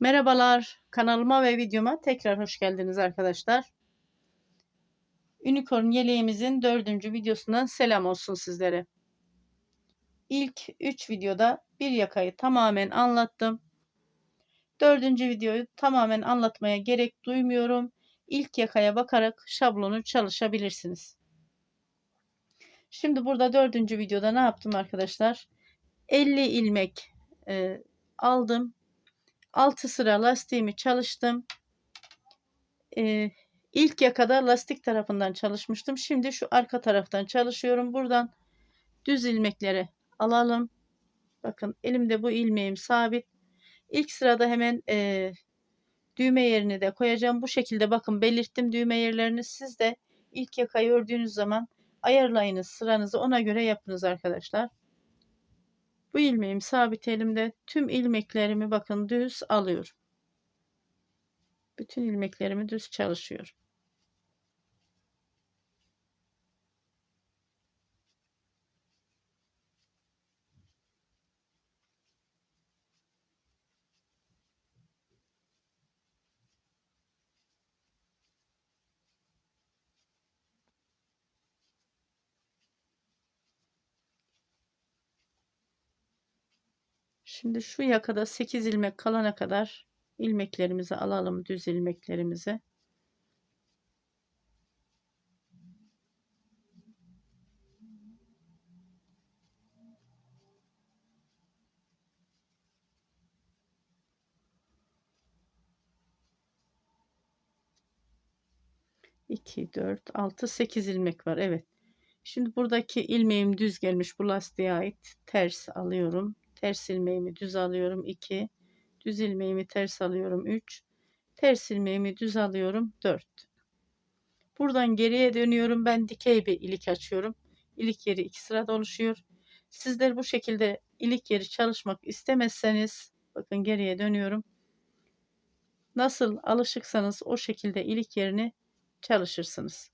Merhabalar, kanalıma ve videoma tekrar hoş geldiniz arkadaşlar. Unicorn yeleğimizin dördüncü videosundan selam olsun sizlere. İlk 3 videoda bir yakayı tamamen anlattım. Dördüncü videoyu tamamen anlatmaya gerek duymuyorum. İlk yakaya bakarak şablonu çalışabilirsiniz. Şimdi burada dördüncü videoda ne yaptım arkadaşlar? 50 ilmek e, aldım 6 sıra lastiğimi çalıştım. Ee, ilk yakada lastik tarafından çalışmıştım. Şimdi şu arka taraftan çalışıyorum. Buradan düz ilmekleri alalım. Bakın elimde bu ilmeğim sabit. İlk sırada hemen e, düğme yerini de koyacağım. Bu şekilde bakın belirttim düğme yerlerini. Siz de ilk yakayı ördüğünüz zaman ayarlayınız sıranızı ona göre yapınız arkadaşlar. Bu ilmeğim sabit elimde. Tüm ilmeklerimi bakın düz alıyorum. Bütün ilmeklerimi düz çalışıyorum. Şimdi şu yakada 8 ilmek kalana kadar ilmeklerimizi alalım düz ilmeklerimizi. İki, dört, altı, sekiz ilmek var. Evet. Şimdi buradaki ilmeğim düz gelmiş. Bu lastiğe ait. Ters alıyorum ters ilmeğimi düz alıyorum 2 düz ilmeğimi ters alıyorum 3 ters ilmeğimi düz alıyorum 4 buradan geriye dönüyorum ben dikey bir ilik açıyorum. İlik yeri iki sırada oluşuyor. Sizler bu şekilde ilik yeri çalışmak istemezseniz bakın geriye dönüyorum. Nasıl alışıksanız o şekilde ilik yerini çalışırsınız.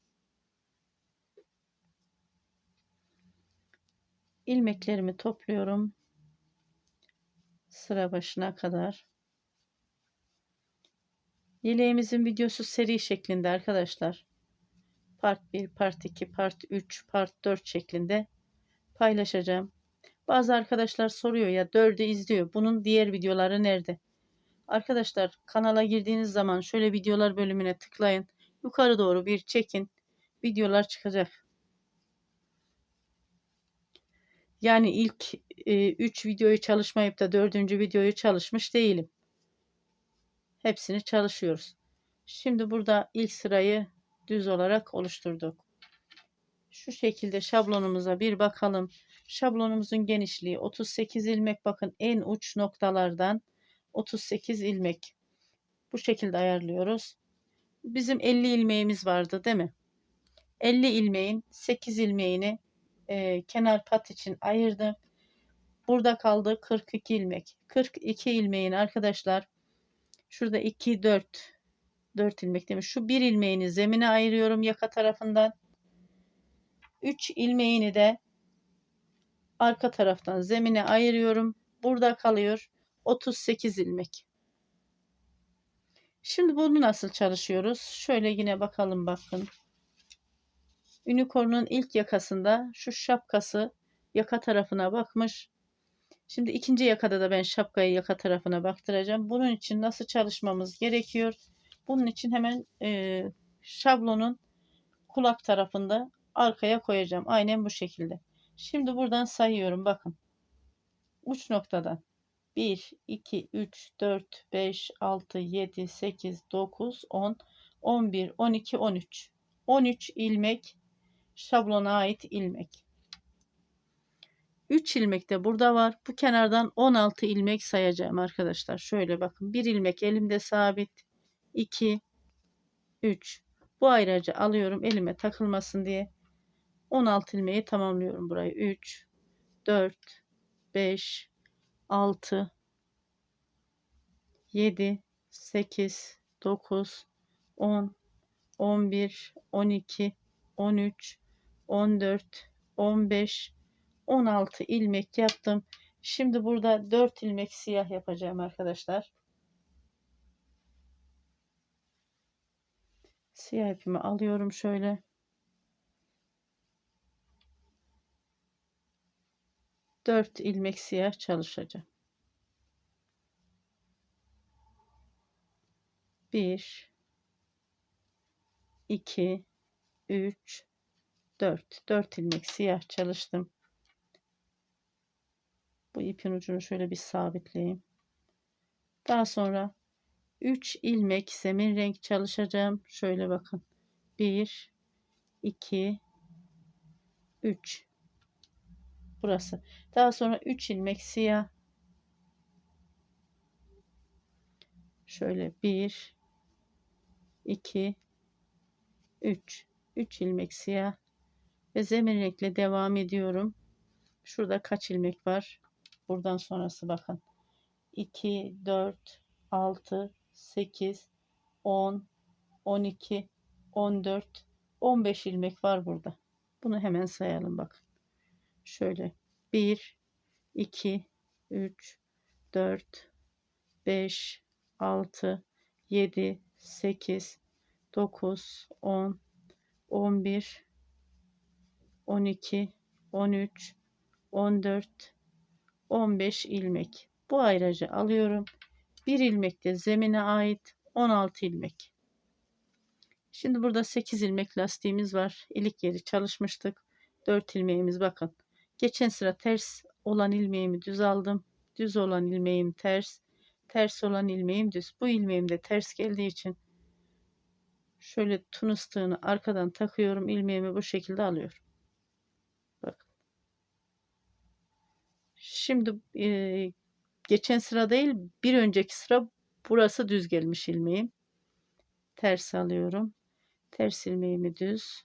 İlmeklerimi topluyorum sıra başına kadar. Yeleğimizin videosu seri şeklinde arkadaşlar. Part 1, Part 2, Part 3, Part 4 şeklinde paylaşacağım. Bazı arkadaşlar soruyor ya 4'ü izliyor. Bunun diğer videoları nerede? Arkadaşlar kanala girdiğiniz zaman şöyle videolar bölümüne tıklayın. Yukarı doğru bir çekin. Videolar çıkacak. Yani ilk 3 e, videoyu çalışmayıp da 4. videoyu çalışmış değilim. Hepsini çalışıyoruz. Şimdi burada ilk sırayı düz olarak oluşturduk. Şu şekilde şablonumuza bir bakalım. Şablonumuzun genişliği 38 ilmek. Bakın en uç noktalardan 38 ilmek. Bu şekilde ayarlıyoruz. Bizim 50 ilmeğimiz vardı değil mi? 50 ilmeğin 8 ilmeğini e, kenar pat için ayırdım. Burada kaldı 42 ilmek. 42 ilmeğin arkadaşlar şurada 2 4 4 ilmek demiş. Şu bir ilmeğini zemine ayırıyorum yaka tarafından. 3 ilmeğini de arka taraftan zemine ayırıyorum. Burada kalıyor 38 ilmek. Şimdi bunu nasıl çalışıyoruz? Şöyle yine bakalım bakın. Unicorn'un ilk yakasında şu şapkası yaka tarafına bakmış. Şimdi ikinci yakada da ben şapkayı yaka tarafına baktıracağım. Bunun için nasıl çalışmamız gerekiyor? Bunun için hemen e, şablonun kulak tarafında arkaya koyacağım. Aynen bu şekilde. Şimdi buradan sayıyorum. Bakın. Uç noktadan 1, 2, 3, 4, 5, 6, 7, 8, 9, 10, 11, 12, 13. 13 ilmek şablona ait ilmek. 3 ilmek de burada var. Bu kenardan 16 ilmek sayacağım arkadaşlar. Şöyle bakın. 1 ilmek elimde sabit. 2 3 Bu ayracı alıyorum elime takılmasın diye. 16 ilmeği tamamlıyorum burayı. 3 4 5 6 7 8 9 10 11 12 13 14, 15, 16 ilmek yaptım. Şimdi burada 4 ilmek siyah yapacağım arkadaşlar. Siyah ipimi alıyorum şöyle. Dört ilmek siyah çalışacağım. Bir, iki, üç, dört. Dört ilmek siyah çalıştım. Bu ipin ucunu şöyle bir sabitleyeyim. Daha sonra 3 ilmek zemin renk çalışacağım. Şöyle bakın. 1 2 3 Burası. Daha sonra 3 ilmek siyah. Şöyle 1 2 3 3 ilmek siyah ve zemin renkle devam ediyorum. Şurada kaç ilmek var? Buradan sonrası bakın. 2 4 6 8 10 12 14 15 ilmek var burada. Bunu hemen sayalım bakın. Şöyle 1 2 3 4 5 6 7 8 9 10 11 12 13 14 15 ilmek. Bu ayracı alıyorum. Bir ilmek de zemine ait 16 ilmek. Şimdi burada 8 ilmek lastiğimiz var. İlik yeri çalışmıştık. 4 ilmeğimiz bakın. Geçen sıra ters olan ilmeğimi düz aldım. Düz olan ilmeğim ters. Ters olan ilmeğim düz. Bu ilmeğim de ters geldiği için şöyle tun ıstığını arkadan takıyorum. ilmeğimi bu şekilde alıyorum. Şimdi e, geçen sıra değil bir önceki sıra burası düz gelmiş ilmeğim. Ters alıyorum. Ters ilmeğimi düz.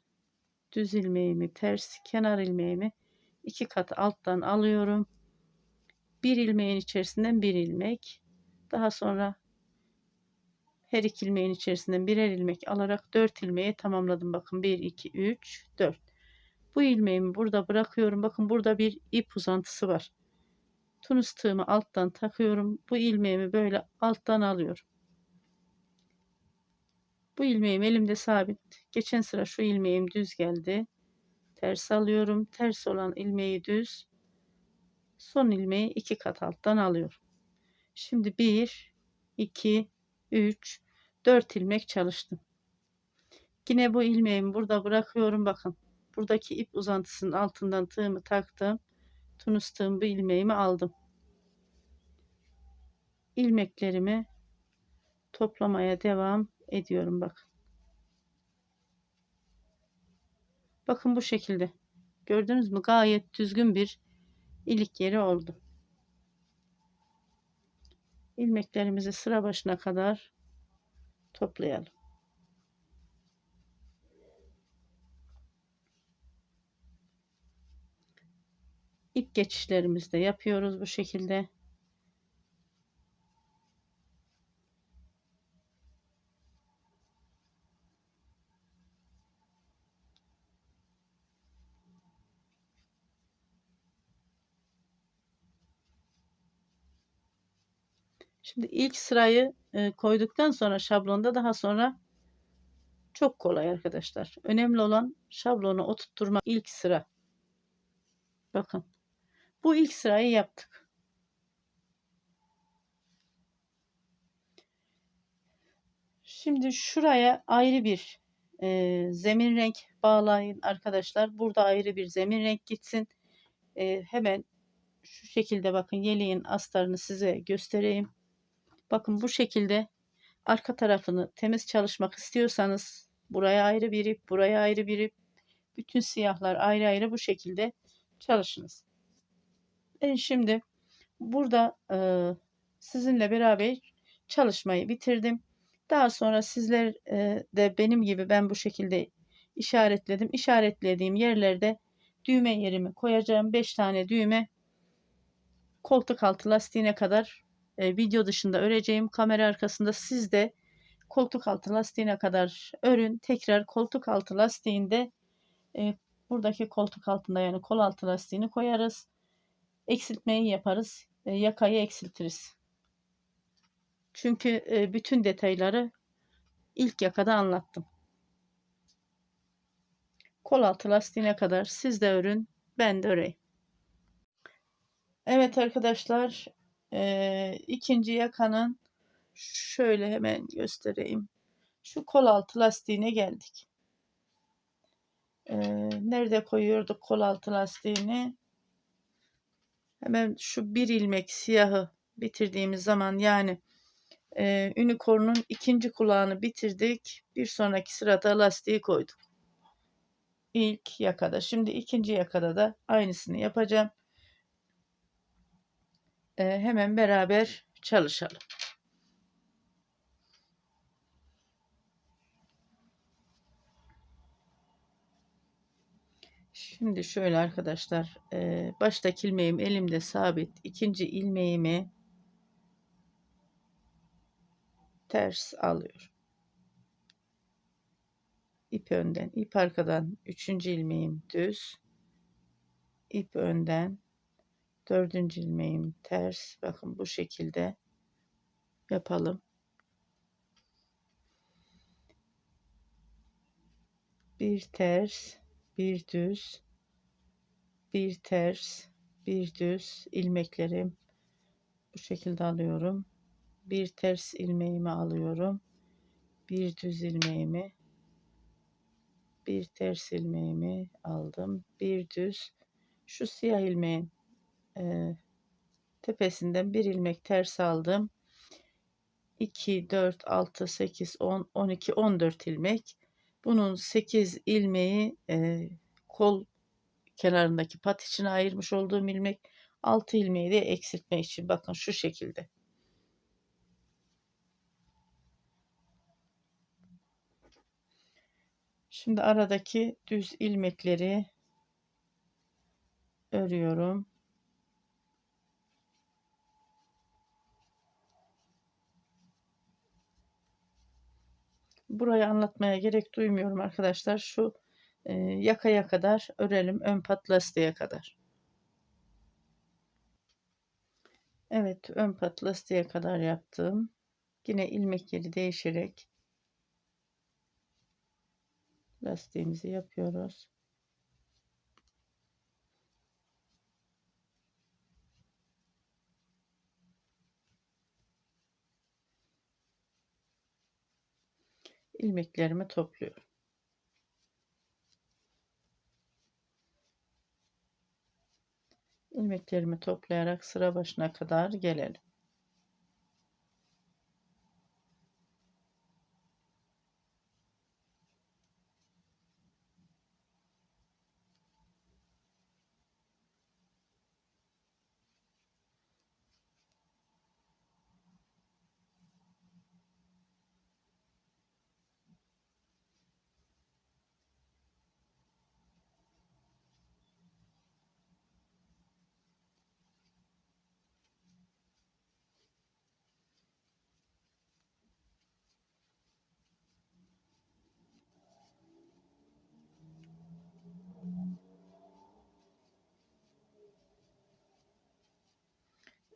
Düz ilmeğimi ters. Kenar ilmeğimi iki kat alttan alıyorum. Bir ilmeğin içerisinden bir ilmek. Daha sonra her iki ilmeğin içerisinden birer ilmek alarak dört ilmeği tamamladım. Bakın 1, 2, 3, 4. Bu ilmeğimi burada bırakıyorum. Bakın burada bir ip uzantısı var. Tunus tığımı alttan takıyorum. Bu ilmeğimi böyle alttan alıyorum. Bu ilmeğim elimde sabit. Geçen sıra şu ilmeğim düz geldi. Ters alıyorum. Ters olan ilmeği düz. Son ilmeği iki kat alttan alıyorum. Şimdi 1, 2, 3, 4 ilmek çalıştım. Yine bu ilmeğimi burada bırakıyorum. Bakın buradaki ip uzantısının altından tığımı taktım. Tunus tığım bu ilmeğimi aldım. İlmeklerimi toplamaya devam ediyorum bakın. Bakın bu şekilde. Gördünüz mü? Gayet düzgün bir ilik yeri oldu. İlmeklerimizi sıra başına kadar toplayalım. İp geçişlerimizi de yapıyoruz bu şekilde. Şimdi ilk sırayı e, koyduktan sonra şablonda daha sonra çok kolay arkadaşlar. Önemli olan şablonu oturtturmak ilk sıra. Bakın. Bu ilk sırayı yaptık. Şimdi şuraya ayrı bir e, zemin renk bağlayın arkadaşlar. Burada ayrı bir zemin renk gitsin. E, hemen şu şekilde bakın yeleğin astarını size göstereyim. Bakın bu şekilde arka tarafını temiz çalışmak istiyorsanız buraya ayrı bir ip, buraya ayrı bir ip, bütün siyahlar ayrı ayrı bu şekilde çalışınız. Ben şimdi burada e, sizinle beraber çalışmayı bitirdim. Daha sonra sizler e, de benim gibi ben bu şekilde işaretledim. İşaretlediğim yerlerde düğme yerimi koyacağım. 5 tane düğme koltuk altı lastiğine kadar e, video dışında öreceğim. Kamera arkasında siz de koltuk altı lastiğine kadar örün. Tekrar koltuk altı lastiğinde e, buradaki koltuk altında yani kol altı lastiğini koyarız. Eksiltmeyi yaparız. E, yakayı eksiltiriz. Çünkü e, bütün detayları ilk yakada anlattım. kol altı lastiğine kadar siz de örün ben de öreyim. Evet arkadaşlar e, ikinci yakanın şöyle hemen göstereyim. Şu kol altı lastiğine geldik. E, nerede koyuyorduk kol altı lastiğini? Hemen şu bir ilmek siyahı bitirdiğimiz zaman yani e, unicorn'un ikinci kulağını bitirdik. Bir sonraki sırada lastiği koyduk. İlk yakada. Şimdi ikinci yakada da aynısını yapacağım. E, hemen beraber çalışalım. Şimdi şöyle arkadaşlar e, baştaki ilmeğim elimde sabit ikinci ilmeğimi ters alıyor. İp önden ip arkadan üçüncü ilmeğim düz ip önden dördüncü ilmeğim ters bakın bu şekilde yapalım. Bir ters bir düz bir ters bir düz ilmeklerim bu şekilde alıyorum. Bir ters ilmeğimi alıyorum. Bir düz ilmeğimi bir ters ilmeğimi aldım. Bir düz şu siyah ilmeğin e, tepesinden bir ilmek ters aldım. 2 4 6 8 10 12 14 ilmek. Bunun 8 ilmeği e, kol kenarındaki pat içine ayırmış olduğum ilmek 6 ilmeği de eksiltme için bakın şu şekilde. Şimdi aradaki düz ilmekleri örüyorum. Burayı anlatmaya gerek duymuyorum arkadaşlar. Şu yakaya kadar örelim. Ön pat lastiğe kadar. Evet ön pat lastiğe kadar yaptım. Yine ilmek yeri değişerek lastiğimizi yapıyoruz. ilmeklerimi topluyorum. İlmeklerimi toplayarak sıra başına kadar gelelim.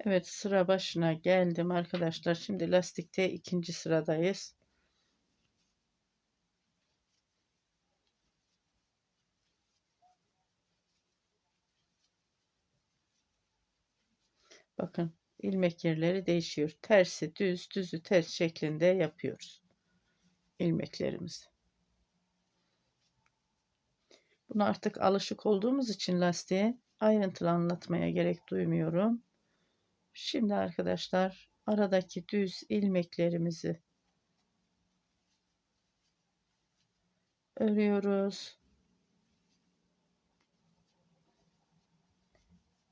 Evet sıra başına geldim arkadaşlar. Şimdi lastikte ikinci sıradayız. Bakın ilmek yerleri değişiyor. Tersi düz, düzü ters şeklinde yapıyoruz. ilmeklerimizi. Bunu artık alışık olduğumuz için lastiğe ayrıntılı anlatmaya gerek duymuyorum. Şimdi arkadaşlar aradaki düz ilmeklerimizi örüyoruz.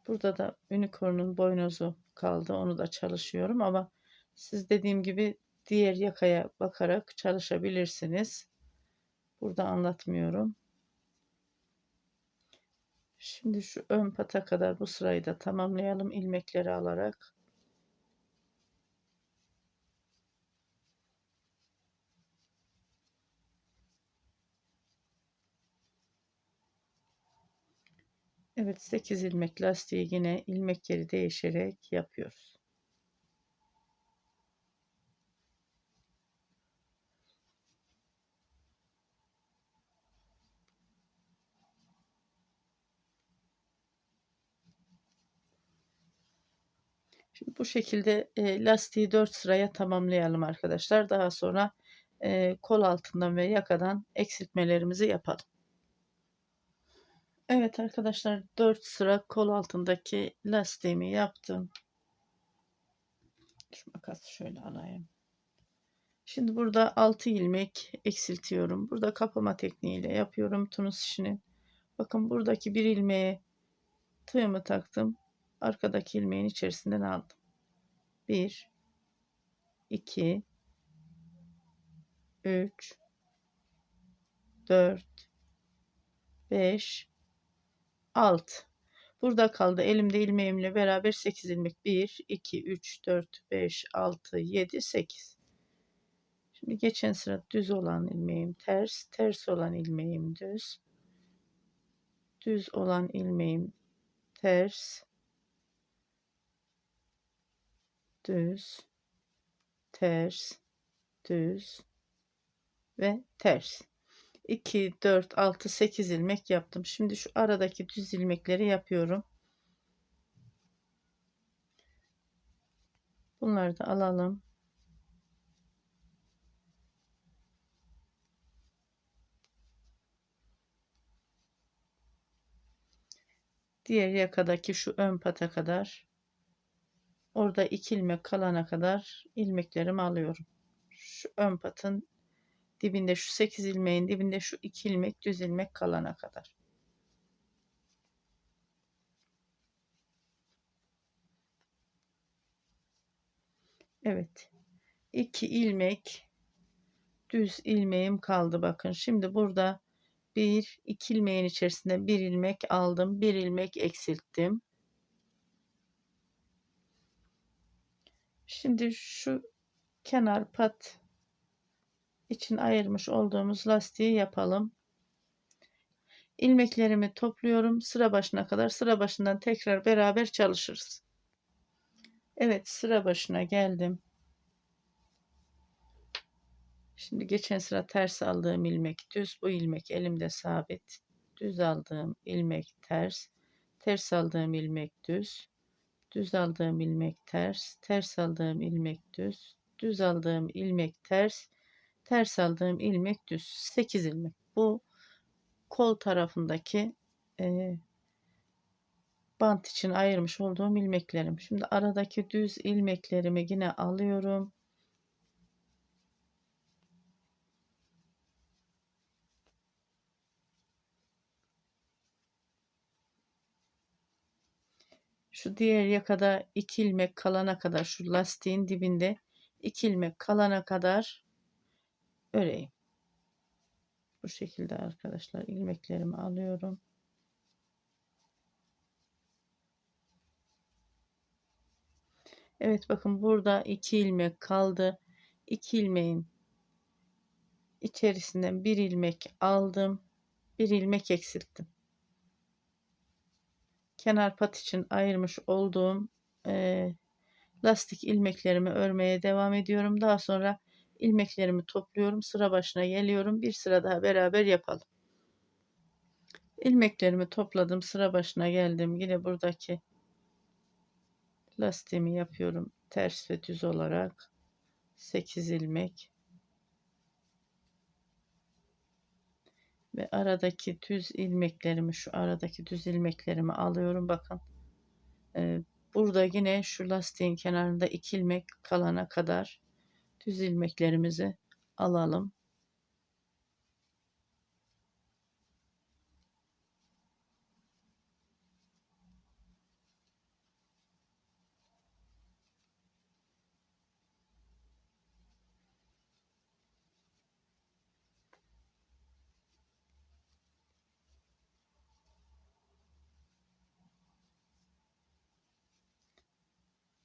Burada da unicorn'un boynuzu kaldı. Onu da çalışıyorum ama siz dediğim gibi diğer yakaya bakarak çalışabilirsiniz. Burada anlatmıyorum. Şimdi şu ön pata kadar bu sırayı da tamamlayalım ilmekleri alarak. Evet 8 ilmek lastiği yine ilmek yeri değişerek yapıyoruz. Şimdi bu şekilde e, lastiği 4 sıraya tamamlayalım arkadaşlar. Daha sonra e, kol altından ve yakadan eksiltmelerimizi yapalım. Evet arkadaşlar 4 sıra kol altındaki lastiğimi yaptım. Şu makası şöyle alayım. Şimdi burada 6 ilmek eksiltiyorum. Burada kapama tekniğiyle yapıyorum tunus işini. Bakın buradaki bir ilmeğe tığımı taktım. Arkadaki ilmeğin içerisinden aldım. 1 2 3 4 5 6 Burada kaldı. Elimde ilmeğimle beraber 8 ilmek. 1, 2, 3, 4, 5, 6, 7, 8. Şimdi geçen sıra düz olan ilmeğim ters, ters olan ilmeğim düz. Düz olan ilmeğim ters. Düz, ters, düz ve ters. 2, 4, 6, 8 ilmek yaptım. Şimdi şu aradaki düz ilmekleri yapıyorum. Bunları da alalım. Diğer yakadaki şu ön pata kadar orada iki ilmek kalana kadar ilmeklerimi alıyorum. Şu ön patın dibinde şu 8 ilmeğin dibinde şu 2 ilmek düz ilmek kalana kadar. Evet. 2 ilmek düz ilmeğim kaldı bakın. Şimdi burada bir iki ilmeğin içerisinde bir ilmek aldım. Bir ilmek eksilttim. Şimdi şu kenar pat için ayırmış olduğumuz lastiği yapalım. İlmeklerimi topluyorum. Sıra başına kadar sıra başından tekrar beraber çalışırız. Evet sıra başına geldim. Şimdi geçen sıra ters aldığım ilmek düz. Bu ilmek elimde sabit. Düz aldığım ilmek ters. Ters aldığım ilmek düz. Düz aldığım ilmek ters. Ters aldığım ilmek düz. Düz aldığım ilmek ters ters aldığım ilmek düz 8 ilmek bu kol tarafındaki e, bant için ayırmış olduğum ilmeklerim şimdi aradaki düz ilmeklerimi yine alıyorum şu diğer yakada iki ilmek kalana kadar şu lastiğin dibinde iki ilmek kalana kadar öreyim. Bu şekilde arkadaşlar ilmeklerimi alıyorum. Evet bakın burada iki ilmek kaldı. İki ilmeğin içerisinden bir ilmek aldım. Bir ilmek eksilttim. Kenar pat için ayırmış olduğum e, lastik ilmeklerimi örmeye devam ediyorum. Daha sonra ilmeklerimi topluyorum. Sıra başına geliyorum. Bir sıra daha beraber yapalım. İlmeklerimi topladım. Sıra başına geldim. Yine buradaki lastiğimi yapıyorum. Ters ve düz olarak. 8 ilmek. Ve aradaki düz ilmeklerimi şu aradaki düz ilmeklerimi alıyorum. Bakın. Ee, burada yine şu lastiğin kenarında 2 ilmek kalana kadar düz ilmeklerimizi alalım.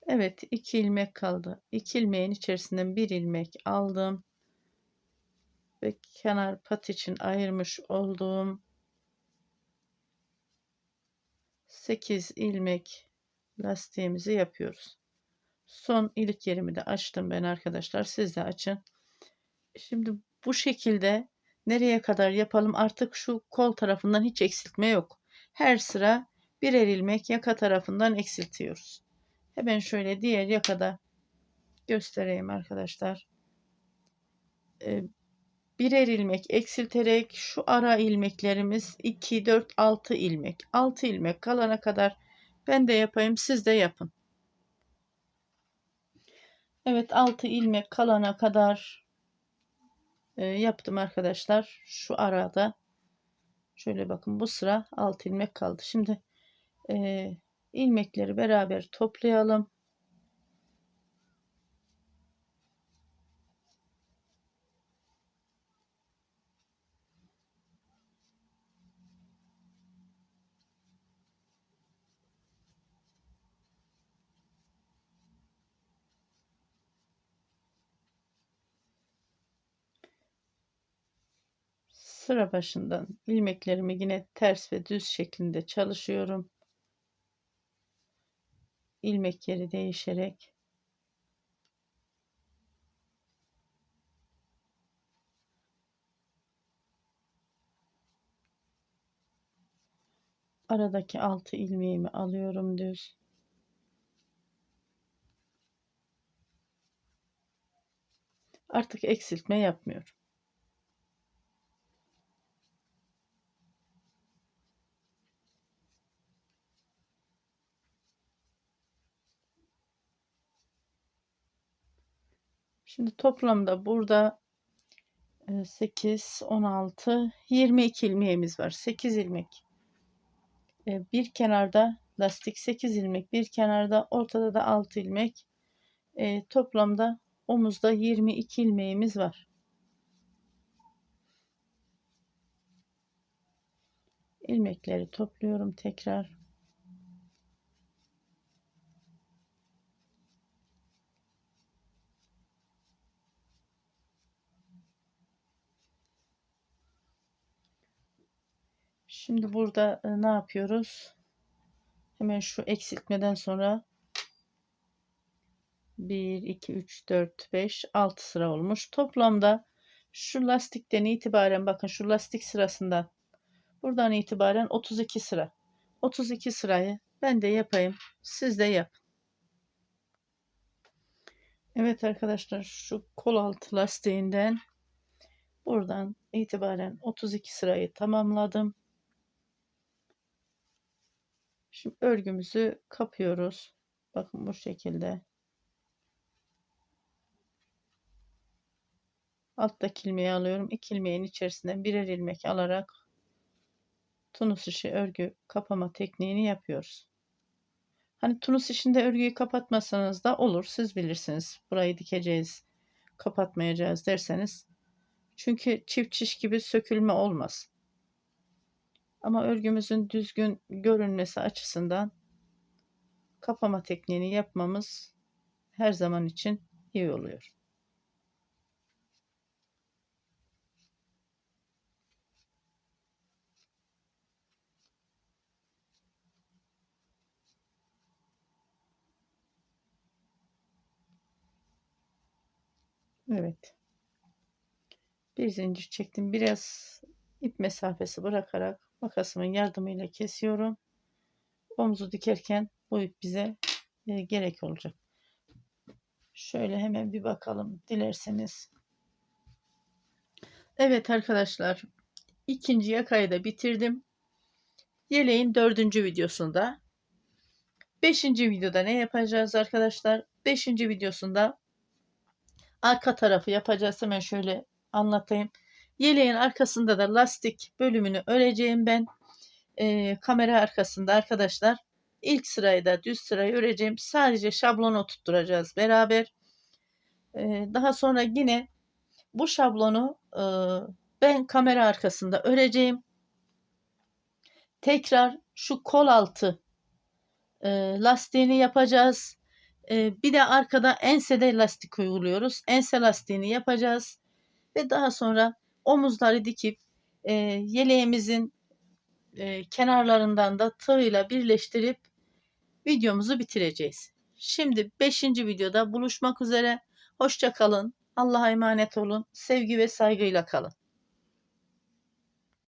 Evet iki ilmek kaldı. İki ilmeğin içerisinden bir ilmek aldım. Ve kenar pat için ayırmış olduğum 8 ilmek lastiğimizi yapıyoruz. Son ilk yerimi de açtım ben arkadaşlar. Siz de açın. Şimdi bu şekilde nereye kadar yapalım? Artık şu kol tarafından hiç eksiltme yok. Her sıra birer ilmek yaka tarafından eksiltiyoruz Hemen şöyle diğer yakada göstereyim arkadaşlar. Ee, birer ilmek eksilterek şu ara ilmeklerimiz 2, 4, 6 ilmek. 6 ilmek kalana kadar ben de yapayım siz de yapın. Evet 6 ilmek kalana kadar e, yaptım arkadaşlar. Şu arada şöyle bakın bu sıra 6 ilmek kaldı. Şimdi e, ilmekleri beraber toplayalım. Sıra başından ilmeklerimi yine ters ve düz şeklinde çalışıyorum. İlmek yeri değişerek aradaki altı ilmeğimi alıyorum düz. Artık eksiltme yapmıyorum. Şimdi toplamda burada 8, 16, 22 ilmeğimiz var. 8 ilmek. E, bir kenarda lastik 8 ilmek, bir kenarda ortada da 6 ilmek. E, toplamda omuzda 22 ilmeğimiz var. ilmekleri topluyorum tekrar. Şimdi burada e, ne yapıyoruz? Hemen şu eksiltmeden sonra 1, 2, 3, 4, 5, 6 sıra olmuş. Toplamda şu lastikten itibaren bakın şu lastik sırasında buradan itibaren 32 sıra. 32 sırayı ben de yapayım. Siz de yapın. Evet arkadaşlar şu kol altı lastiğinden buradan itibaren 32 sırayı tamamladım. Şimdi örgümüzü kapıyoruz. Bakın bu şekilde. Alttaki ilmeği alıyorum. İki ilmeğin içerisinden birer ilmek alarak tunus işi örgü kapama tekniğini yapıyoruz. Hani tunus işinde örgüyü kapatmasanız da olur. Siz bilirsiniz. Burayı dikeceğiz, kapatmayacağız derseniz. Çünkü çift çiş gibi sökülme olmaz. Ama örgümüzün düzgün görünmesi açısından kapama tekniğini yapmamız her zaman için iyi oluyor. Evet. Bir zincir çektim. Biraz ip mesafesi bırakarak makasımın yardımıyla kesiyorum. Omuzu dikerken ip bize e, gerek olacak. Şöyle hemen bir bakalım dilerseniz. Evet arkadaşlar ikinci yakayı da bitirdim. Yeleğin dördüncü videosunda. Beşinci videoda ne yapacağız arkadaşlar? Beşinci videosunda arka tarafı yapacağız. Hemen şöyle anlatayım. Yeleğin arkasında da lastik bölümünü öreceğim ben. E, kamera arkasında arkadaşlar. İlk sırayı da düz sırayı öreceğim. Sadece şablonu tutturacağız beraber. E, daha sonra yine bu şablonu e, ben kamera arkasında öreceğim. Tekrar şu kol altı e, lastiğini yapacağız. E, bir de arkada ensede lastik uyguluyoruz. Ense lastiğini yapacağız. Ve daha sonra omuzları dikip e, yeleğimizin e, kenarlarından da tığıyla birleştirip videomuzu bitireceğiz. Şimdi 5. videoda buluşmak üzere. Hoşça kalın. Allah'a emanet olun. Sevgi ve saygıyla kalın.